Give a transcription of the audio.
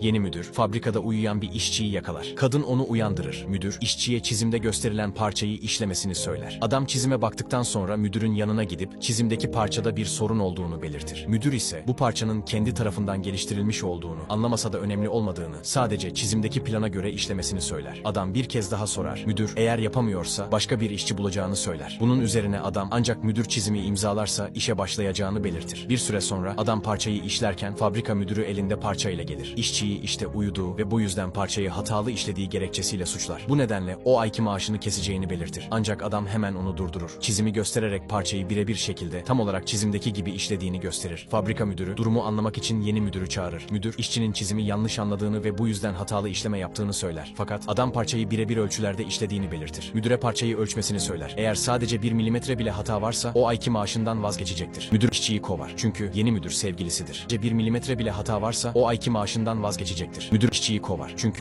Yeni müdür, fabrikada uyuyan bir işçiyi yakalar. Kadın onu uyandırır. Müdür, işçiye çizimde gösterilen parçayı işlemesini söyler. Adam çizime baktıktan sonra müdürün yanına gidip çizimdeki parçada bir sorun olduğunu belirtir. Müdür ise bu parçanın kendi tarafından geliştirilmiş olduğunu, anlamasa da önemli olmadığını, sadece çizimdeki plana göre işlemesini söyler. Adam bir kez daha sorar. Müdür eğer yapamıyorsa başka bir işçi bulacağını söyler. Bunun üzerine adam ancak müdür çizimi imzalarsa işe başlayacağını belirtir. Bir süre sonra adam parçayı işlerken fabrika müdürü elinde parçayla gelir. İşçiyi işte uyuduğu ve bu yüzden parçayı hatalı işlediği gerekçesiyle suçlar. Bu nedenle o ayki maaşını keseceğini belirtir. Ancak adam hemen onu durdurur. Çizimi göstererek parçayı birebir şekilde tam olarak çizimdeki gibi işlediğini gösterir. Fabrika müdürü durumu anlamak için yeni müdürü çağırır. Müdür işçinin çizimi yanlış anladığını ve bu yüzden hatalı işleme yaptığını söyler. Fakat adam parçayı birebir ölçülerde işlediğini belirtir. Müdüre parçayı ölçmesini söyler. Eğer sadece bir milimetre bile hata varsa o ayki maaşından vazgeçecektir. Müdür işçiyi kovar. Çünkü yeni müdür sevgilisidir. Bir milimetre bile hata varsa o ayki maaşından vazgeçecektir. Müdür işçiyi kovar. Çünkü